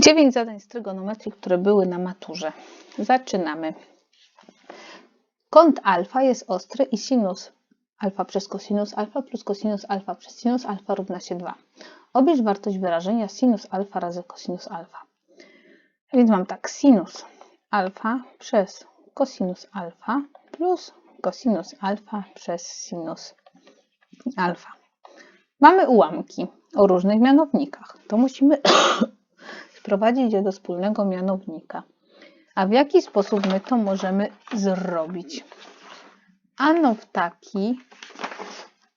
Dziewięć zadań z trygonometrii, które były na maturze. Zaczynamy. Kąt alfa jest ostry i sinus alfa przez cosinus alfa plus cosinus alfa przez sinus alfa równa się 2. Oblicz wartość wyrażenia sinus alfa razy cosinus alfa. Więc mam tak, sinus alfa przez cosinus alfa plus cosinus alfa przez sinus alfa. Mamy ułamki o różnych mianownikach. To musimy sprowadzić je do wspólnego mianownika. A w jaki sposób my to możemy zrobić? Ano w taki,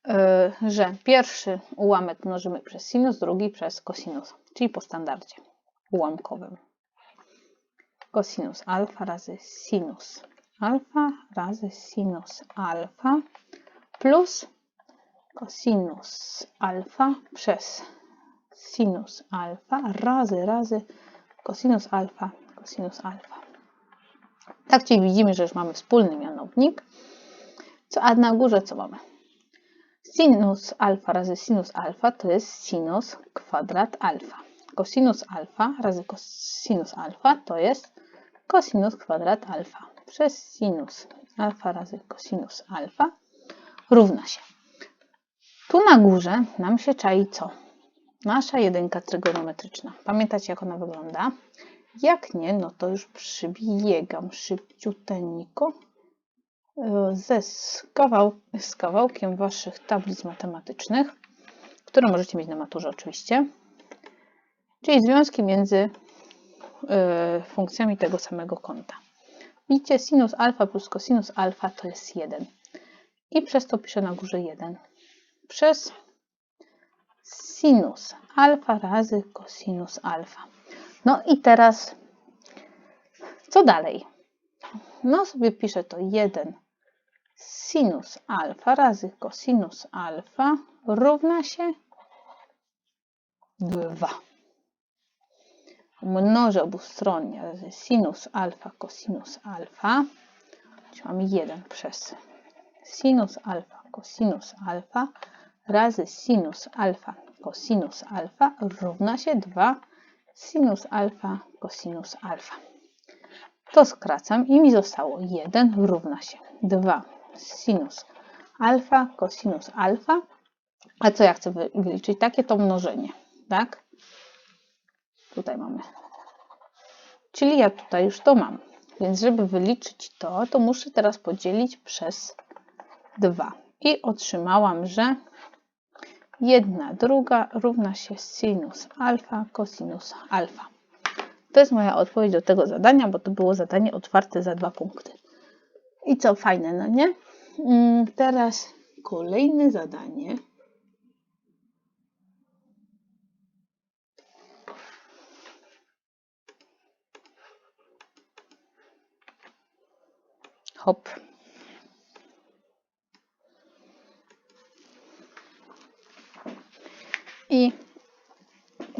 e, że pierwszy ułamek mnożymy przez sinus, drugi przez kosinus, czyli po standardzie ułamkowym. Kosinus alfa razy sinus alfa razy sinus alfa plus kosinus alfa przez sinus alfa razy razy kosinus alfa kosinus alfa. Tak, czyli widzimy, że już mamy wspólny mianownik. Co, a na górze co mamy? Sinus alfa razy sinus alfa to jest sinus kwadrat alfa. Kosinus alfa razy kosinus alfa to jest kosinus kwadrat alfa przez sinus alfa razy kosinus alfa równa się. Tu na górze nam się czai co? Nasza jedynka trygonometryczna. Pamiętacie, jak ona wygląda? Jak nie, no to już przybiegam szybciuteńko e, ze z, kawał, z kawałkiem Waszych tablic matematycznych, które możecie mieć na maturze oczywiście, czyli związki między y, funkcjami tego samego kąta. Widzicie, sinus alfa plus cosinus alfa to jest 1. I przez to piszę na górze 1. Przez sinus alfa razy cosinus alfa. No i teraz co dalej? No sobie piszę to 1 sinus alfa razy cosinus alfa równa się 2. Mnożę obustronnie razy sinus alfa cosinus alfa. Czyli mamy 1 przez sinus alfa cosinus alfa razy sinus alfa cosinus alfa równa się 2 sinus alfa cosinus alfa. To skracam i mi zostało 1 równa się 2 sinus alfa cosinus alfa. A co ja chcę wyliczyć? Takie to mnożenie, tak? Tutaj mamy. Czyli ja tutaj już to mam. Więc żeby wyliczyć to, to muszę teraz podzielić przez 2. I otrzymałam, że 1 druga równa się sinus alfa cosinus alfa. To jest moja odpowiedź do tego zadania, bo to było zadanie otwarte za dwa punkty. I co fajne, no nie? Mm, teraz kolejne zadanie. Hop. I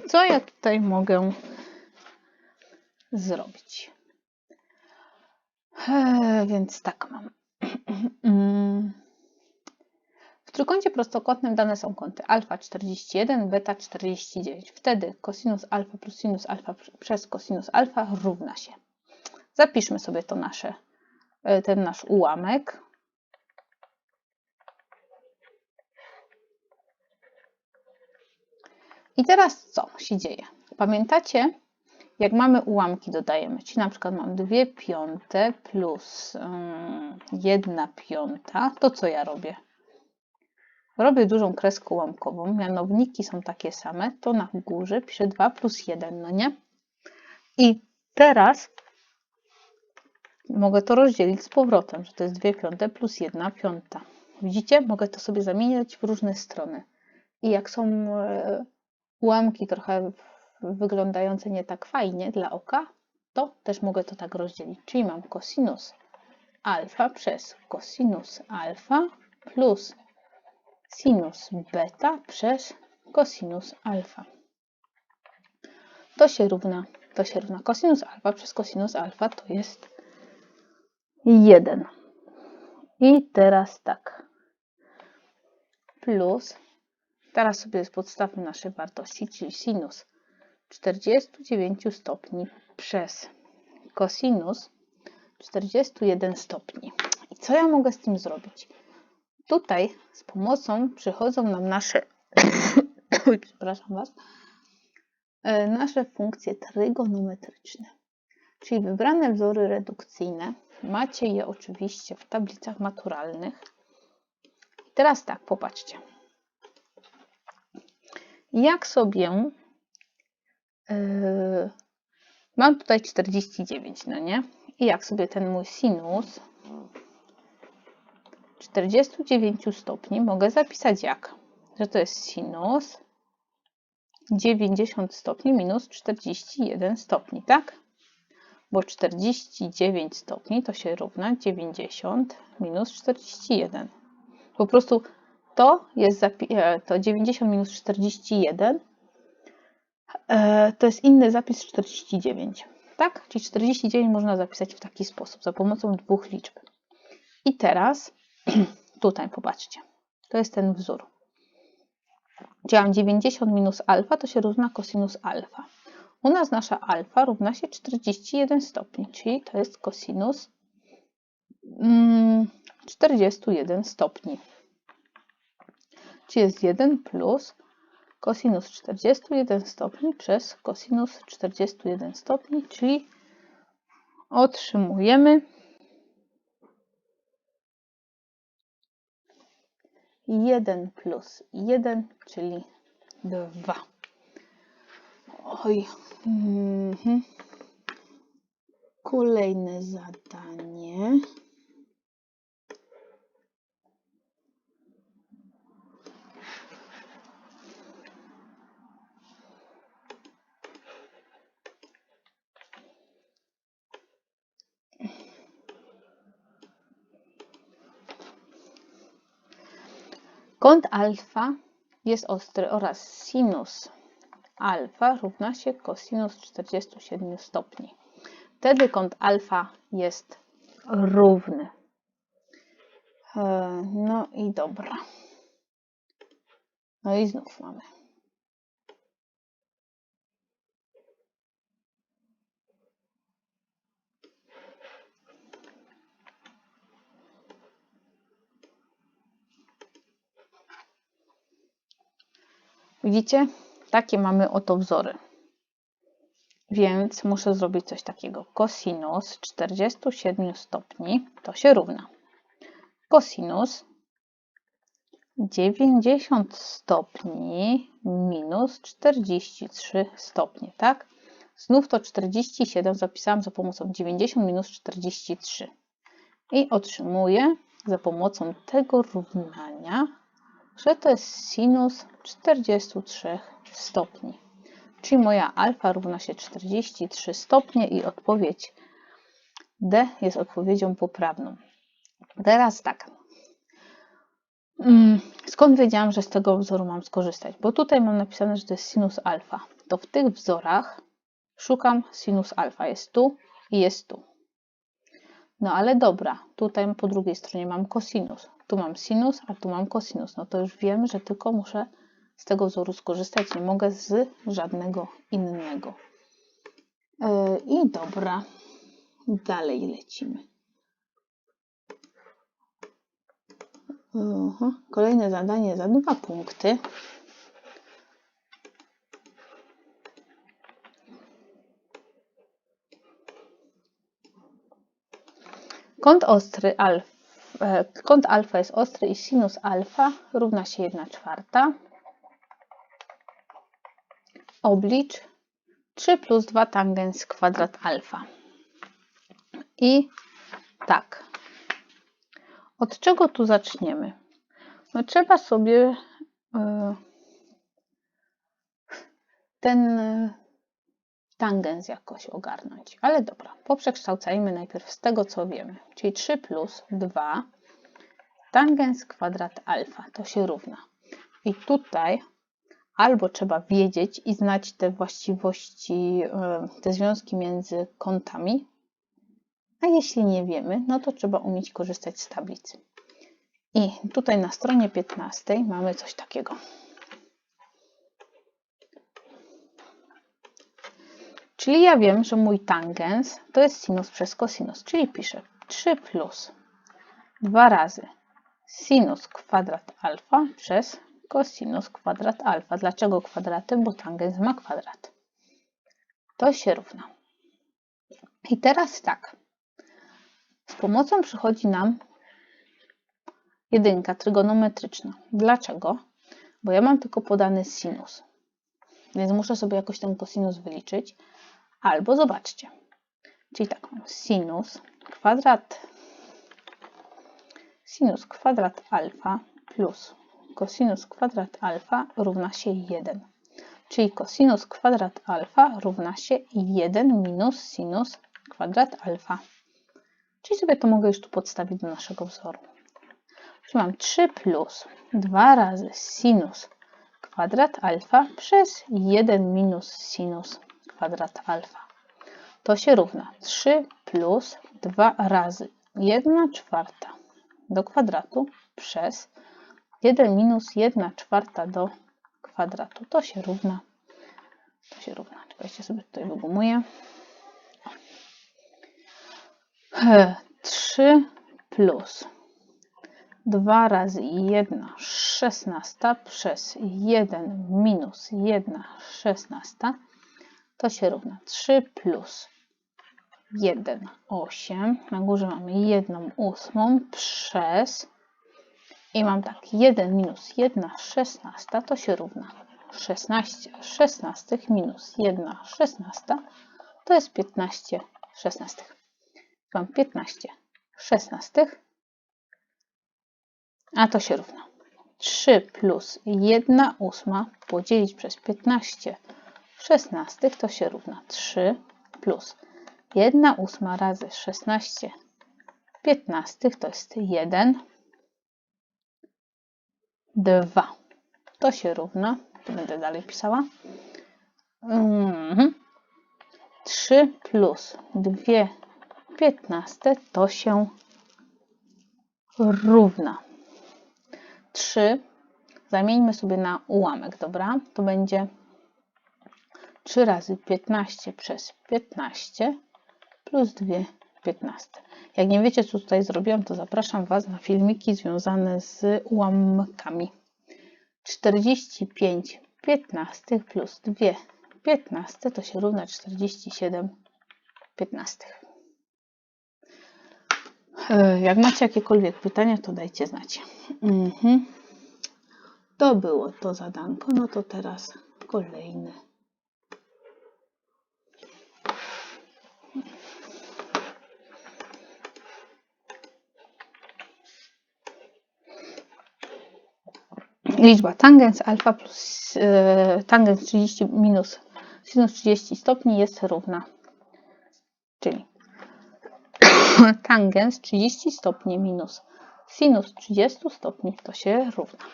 co ja tutaj mogę zrobić? E, więc tak mam. W trójkącie prostokątnym dane są kąty alfa 41, beta 49. Wtedy cosinus alfa plus sinus alfa przez cosinus alfa równa się. Zapiszmy sobie to nasze, e, ten nasz ułamek. I teraz co się dzieje? Pamiętacie, jak mamy ułamki dodajemy, czyli na przykład mam 2 piąte plus 1 um, piąta, to co ja robię? Robię dużą kreskę ułamkową, mianowniki są takie same, to na górze piszę 2 plus 1, no nie? I teraz mogę to rozdzielić z powrotem, że to jest 2 piąte plus 1 piąta. Widzicie? Mogę to sobie zamieniać w różne strony. I jak są e, ułamki trochę wyglądające nie tak fajnie dla oka, to też mogę to tak rozdzielić. Czyli mam cosinus alfa przez cosinus alfa plus sinus beta przez cosinus alfa. To się równa, to się równa cosinus alfa przez cosinus alfa to jest 1. I teraz tak. Plus, teraz sobie podstawmy nasze wartości, czyli sinus 49 stopni przez kosinus 41 stopni. I co ja mogę z tym zrobić? Tutaj z pomocą przychodzą nam nasze, przepraszam Was, e, nasze funkcje trygonometryczne. Czyli wybrane wzory redukcyjne. Macie je oczywiście w tablicach maturalnych. Teraz tak, popatrzcie. Jak sobie yy, mam tutaj 49, no nie? I jak sobie ten mój sinus 49 stopni mogę zapisać jak? Że to jest sinus 90 stopni minus 41 stopni, tak? Bo 49 stopni to się równa 90 minus 41. Po prostu to jest e, to 90 minus 41 e, to jest inny zapis 49. Tak? Czyli 49 można zapisać w taki sposób, za pomocą dwóch liczb. I teraz tutaj popatrzcie. To jest ten wzór. Działam 90 minus alfa, to się równa kosinus alfa. U nas nasza alfa równa się 41 stopni, czyli to jest kosinus 41 mm, stopni. Czyli jest 1 plus kosinus 41 stopni przez kosinus 41 stopni, czyli otrzymujemy 1 plus 1, czyli 2. Oj. Mhm. Kolejne zadanie. Kąt alfa jest ostry oraz sinus alfa równa się kosinus 47 stopni. Wtedy kąt alfa jest równy. E, no i dobra. No i znów mamy. Widzicie? Takie mamy oto wzory. Więc muszę zrobić coś takiego. Kosinus 47 stopni to się równa. Kosinus 90 stopni minus 43 stopnie, tak? Znów to 47 zapisałam za pomocą 90 minus 43. I otrzymuję za pomocą tego równania że to jest sinus 43 stopni. Czyli moja alfa równa się 43 stopnie i odpowiedź D jest odpowiedzią poprawną. Teraz tak. Mm, skąd wiedziałam, że z tego wzoru mam skorzystać? Bo tutaj mam napisane, że to jest sinus alfa. To w tych wzorach szukam sinus alfa. Jest tu i jest tu. No ale dobra, tutaj po drugiej stronie mam cosinus. Tu mam sinus, a tu mam cosinus. No to już wiem, że tylko muszę z tego wzoru skorzystać. Nie mogę z żadnego innego. Yy, I dobra, dalej lecimy. Kolejne zadanie za dwa punkty. Kąt ostry e, kąt alfa jest ostry i sinus alfa równa się 1 czwarta. Oblicz 3 plus 2 tangens kwadrat alfa. I tak. Od czego tu zaczniemy? No trzeba sobie e, ten tangens jakoś ogarnąć. Ale dobra, poprzekształcajmy najpierw z tego, co wiemy. Czyli 3 plus 2 tangens kwadrat alfa. To się równa. I tutaj albo trzeba wiedzieć i znać te właściwości, e, te związki między kątami, a jeśli nie wiemy, no to trzeba umieć korzystać z tablicy. I tutaj na stronie 15 mamy coś takiego. Czyli ja wiem, że mój tangens to jest sinus przez kosinus, czyli piszę 3 plus 2 razy sinus kwadrat alfa przez kosinus kwadrat alfa. Dlaczego kwadraty? Bo tangens ma kwadrat. To się równa. I teraz tak. Z pomocą przychodzi nam jedynka trygonometryczna. Dlaczego? Bo ja mam tylko podany sinus. Więc muszę sobie jakoś ten kosinus wyliczyć. Albo zobaczcie. Czyli tak, sinus kwadrat sinus kwadrat alfa plus kosinus kwadrat alfa równa się 1. Czyli kosinus kwadrat alfa równa się 1 minus sinus kwadrat alfa. Czyli sobie to mogę już tu podstawić do naszego wzoru. Czyli mam 3 plus 2 razy sinus kwadrat alfa przez 1 minus sinus kwadrat alfa. To się równa 3 plus 2 razy 1 czwarta do kwadratu przez 1 minus 1 czwarta do kwadratu. To się równa. To się równa. Czekajcie sobie tutaj wygumuję. 3 plus 2 razy 1 szesnasta przez 1 minus 1 szesnasta to się równa 3 plus 1 8. Na górze mamy 1 ósmą przez i mam tak 1 minus 1 szesnasta to się równa. 16 szesnastych minus 1 szesnasta to jest 15 szesnastych. Mam 15 szesnastych a to się równa. 3 plus 1 ósma podzielić przez 15 szesnastych to się równa 3 plus 1 ósma razy 16 piętnastych to jest 1, 2. To się równa, tu będę dalej pisała, 3 plus 2 piętnaste to się równa. 3 zamieńmy sobie na ułamek, dobra? To będzie 3 razy 15 przez 15 plus 2 15. Jak nie wiecie, co tutaj zrobiłam, to zapraszam Was na filmiki związane z ułamkami. 45 15 plus 2 15 to się równa 47 15. E, jak macie jakiekolwiek pytania, to dajcie znać. Mhm. To było to zadanko, no to teraz kolejny. Liczba tangens alfa plus e, tangens 30 minus sinus 30 stopni jest równa. Czyli tangens 30 stopni minus sinus 30 stopni to się równa.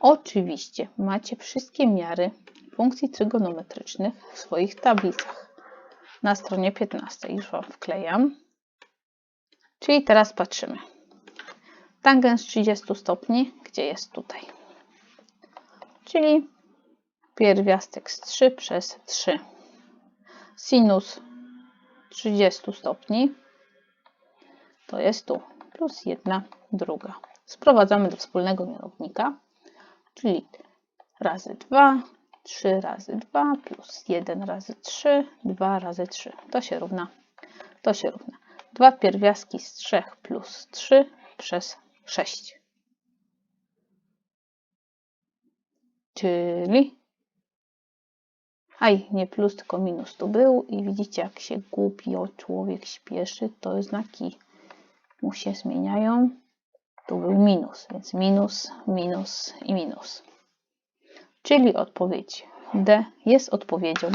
Oczywiście macie wszystkie miary funkcji trygonometrycznych w swoich tablicach. Na stronie 15 już Wam wklejam. Czyli teraz patrzymy. Tangens 30 stopni, gdzie jest tutaj? Czyli pierwiastek z 3 przez 3. Sinus 30 stopni to jest tu plus 1 druga. Sprowadzamy do wspólnego mianownika, czyli razy 2, 3 razy 2 plus 1 razy 3, 2 razy 3. To się równa. To się równa. 2 pierwiastki z 3 plus 3 przez 6. czyli aj, nie plus, tylko minus tu był i widzicie, jak się głupio człowiek śpieszy, to znaki mu się zmieniają. Tu był minus, więc minus, minus i minus. Czyli odpowiedź D jest odpowiedzią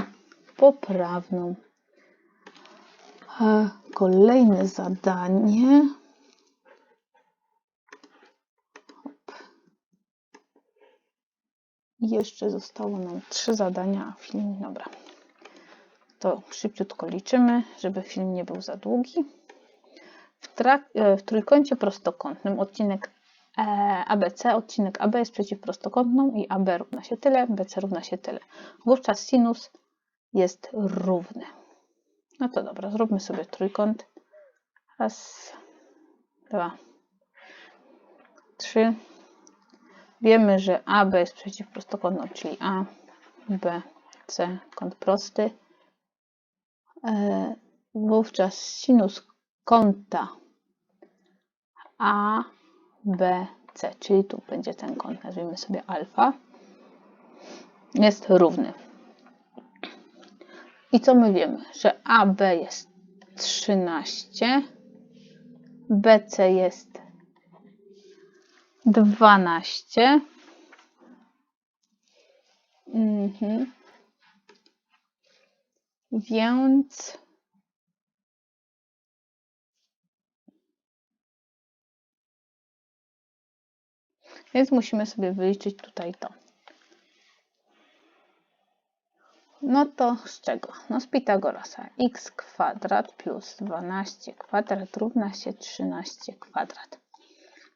poprawną. Kolejne zadanie. Jeszcze zostało nam trzy zadania, a film, dobra. To szybciutko liczymy, żeby film nie był za długi. W, e, w trójkącie prostokątnym odcinek e, ABC, odcinek AB jest przeciwprostokątną i AB równa się tyle, BC równa się tyle. Wówczas sinus jest równy. No to dobra, zróbmy sobie trójkąt. Raz, dwa, trzy. Wiemy, że AB jest przeciwprostokątną, czyli A, B, C, kąt prosty. E, wówczas sinus kąta A, B, C, czyli tu będzie ten kąt, nazwijmy sobie alfa, jest równy. I co my wiemy? Że AB jest 13, BC jest 12. Mhm. Więc Więc musimy sobie wyliczyć tutaj to. No to z czego? No z Pitagorasa. x kwadrat plus 12 kwadrat równa się 13 kwadrat.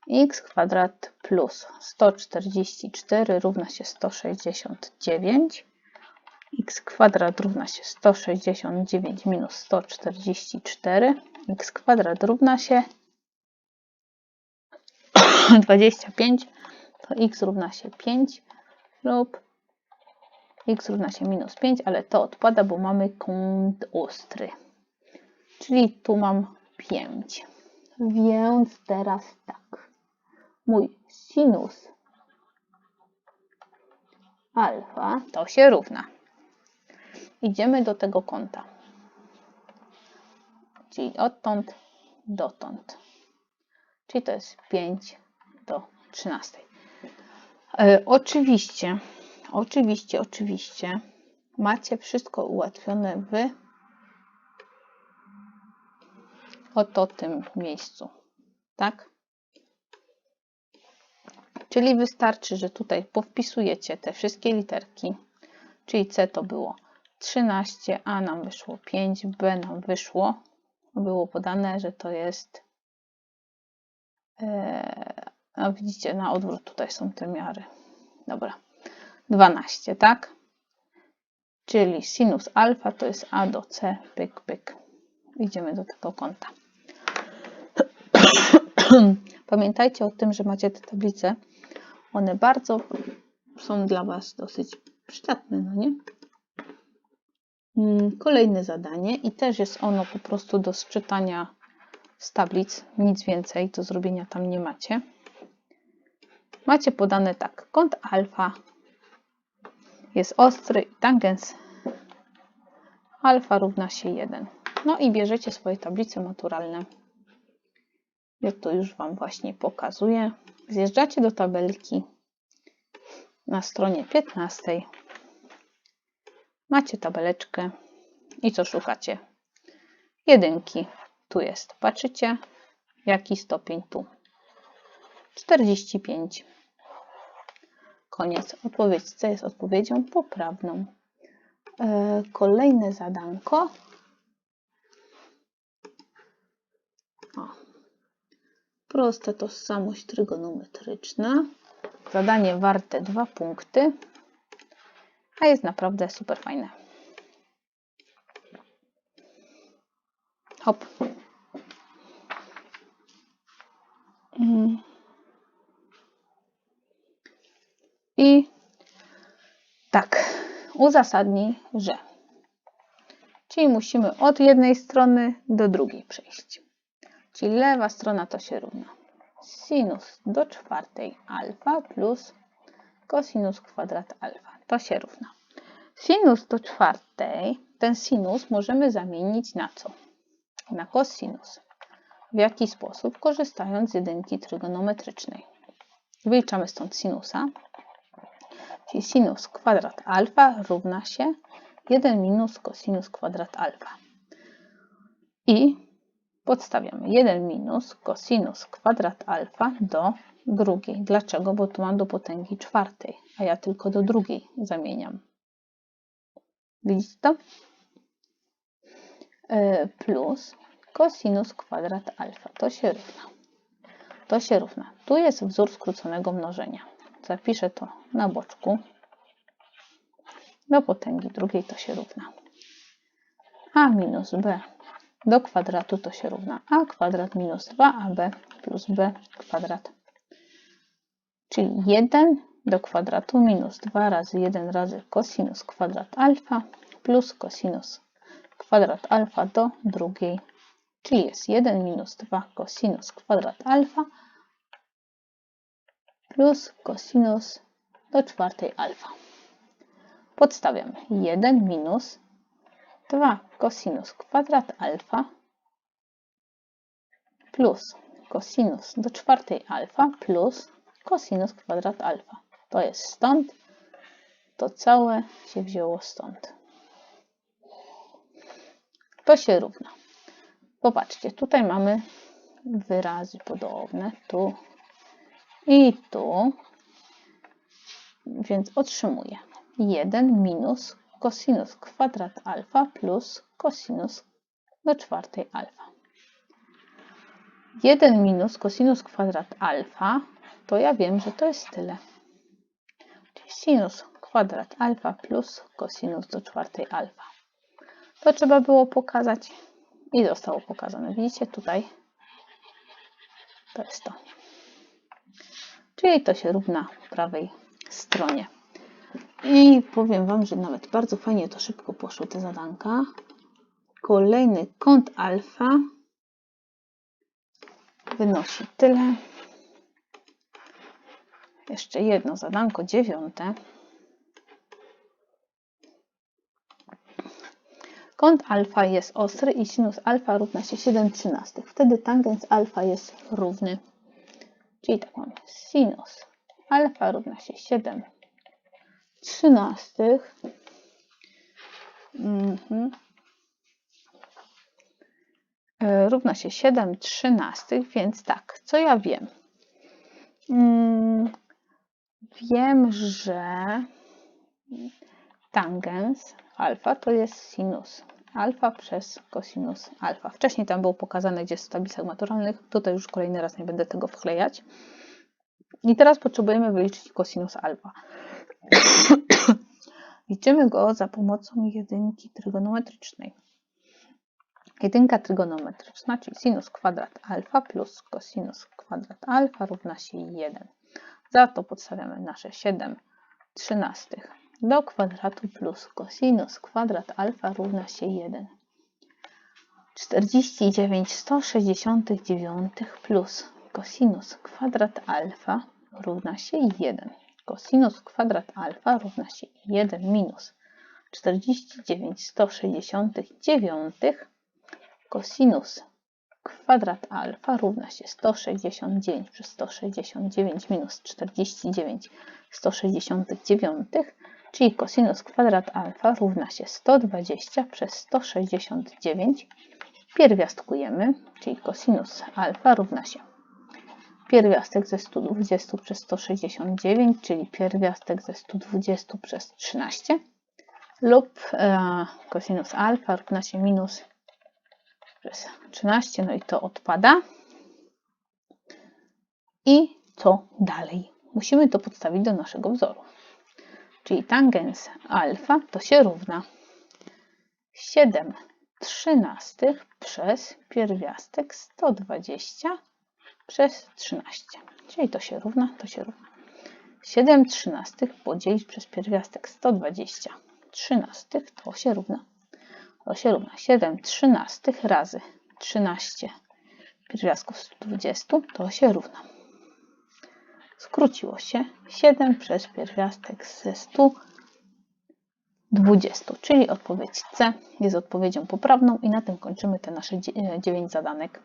X kwadrat plus 144 równa się 169. x kwadrat równa się 169 minus 144. x kwadrat równa się 25 to x równa się 5 lub x równa się minus 5, ale to odpada, bo mamy kąt ostry. Czyli tu mam 5. Więc teraz tak. Mój sinus alfa to się równa. Idziemy do tego kąta. Czyli odtąd dotąd. Czyli to jest 5 do 13. E, oczywiście, oczywiście, oczywiście macie wszystko ułatwione w oto tym miejscu, tak? Czyli wystarczy, że tutaj powpisujecie te wszystkie literki, czyli C to było 13, A nam wyszło 5, B nam wyszło, było podane, że to jest e, a widzicie, na odwrót tutaj są te miary. Dobra. 12, tak? Czyli sinus alfa to jest A do C, pyk, pyk. Idziemy do tego kąta. Pamiętajcie o tym, że macie te tablice. One bardzo są dla Was dosyć przydatne, no nie? Mm, kolejne zadanie i też jest ono po prostu do sczytania z tablic, nic więcej do zrobienia tam nie macie macie podane tak, kąt alfa jest ostry i tangens alfa równa się 1. No i bierzecie swoje tablice maturalne. Ja to już Wam właśnie pokazuję. Zjeżdżacie do tabelki na stronie 15. Macie tabeleczkę i co szukacie? Jedynki. Tu jest. Patrzycie, jaki stopień tu. 45. Koniec. Odpowiedź C jest odpowiedzią poprawną. E, kolejne zadanko. Prosta tożsamość trygonometryczna. Zadanie warte dwa punkty, a jest naprawdę super fajne. Hop. Mm. I tak, uzasadnij, że. Czyli musimy od jednej strony do drugiej przejść. Czyli lewa strona to się równa sinus do czwartej alfa plus kosinus kwadrat alfa. To się równa. Sinus do czwartej, ten sinus możemy zamienić na co? Na kosinus. W jaki sposób? Korzystając z jedynki trygonometrycznej. Wyliczamy stąd sinusa czyli sinus kwadrat alfa równa się 1 minus kosinus kwadrat alfa. I podstawiamy 1 minus kosinus kwadrat alfa do drugiej. Dlaczego? Bo tu mam do potęgi czwartej, a ja tylko do drugiej zamieniam. Widzicie to? E, plus kosinus kwadrat alfa. To się równa. To się równa. Tu jest wzór skróconego mnożenia zapiszę to na boczku. Do potęgi drugiej to się równa. a minus b do kwadratu to się równa a kwadrat minus 2ab plus b kwadrat. Czyli 1 do kwadratu minus 2 razy 1 razy cosinus kwadrat alfa plus cosinus kwadrat alfa do drugiej, czyli jest 1 minus 2 cosinus kwadrat alfa plus cosinus do czwartej alfa. Podstawiamy 1 minus 2 cosinus kwadrat alfa plus cosinus do czwartej alfa plus cosinus kwadrat alfa. To jest stąd, to całe się wzięło stąd. To się równa. Popatrzcie, tutaj mamy wyrazy podobne, tu i tu, więc otrzymuję 1 minus cosinus kwadrat alfa plus cosinus do czwartej alfa. 1 minus cosinus kwadrat alfa, to ja wiem, że to jest tyle. Czyli sinus kwadrat alfa plus cosinus do czwartej alfa. To trzeba było pokazać i zostało pokazane. Widzicie tutaj? To jest to. Czyli to się równa prawej stronie. I powiem Wam, że nawet bardzo fajnie to szybko poszło te zadanka. Kolejny kąt alfa wynosi tyle. Jeszcze jedno zadanko, dziewiąte. Kąt alfa jest ostry i sinus alfa równa się 7 trzynastych. Wtedy tangens alfa jest równy. Czyli tak mamy sinus alfa równa się 7 trzynastych. Mhm. E, równa się 7 trzynastych, więc tak, co ja wiem? Mm, wiem, że tangens alfa to jest sinus alfa przez cosinus alfa. Wcześniej tam było pokazane, gdzie jest w tablicach maturalnych. Tutaj już kolejny raz nie będę tego wklejać. I teraz potrzebujemy wyliczyć cosinus alfa. Liczymy go za pomocą jedynki trygonometrycznej. Jedynka trygonometryczna, czyli sinus kwadrat alfa plus cosinus kwadrat alfa równa się 1. Za to podstawiamy nasze 7 trzynastych do kwadratu plus cosinus kwadrat alfa równa się 1. 49 169 plus cosinus kwadrat alfa równa się 1. Cosinus kwadrat alfa równa się 1 minus 49 169 cosinus kwadrat alfa równa się 169 przez 169 minus 49 169 czyli cosinus kwadrat alfa równa się 120 przez 169. Pierwiastkujemy, czyli cosinus alfa równa się pierwiastek ze 120 przez 169, czyli pierwiastek ze 120 przez 13 lub e, cosinus alfa równa się minus przez 13, no i to odpada. I co dalej? Musimy to podstawić do naszego wzoru. Czyli tangens alfa to się równa 7 trzynastych przez pierwiastek 120 przez 13. Czyli to się równa, to się równa. 7 trzynastych podzielić przez pierwiastek 120 trzynastych to się równa. To się równa 7 trzynastych razy 13 pierwiastków 120 to się równa skróciło się 7 przez pierwiastek ze 120, czyli odpowiedź C jest odpowiedzią poprawną i na tym kończymy te nasze 9 zadanek.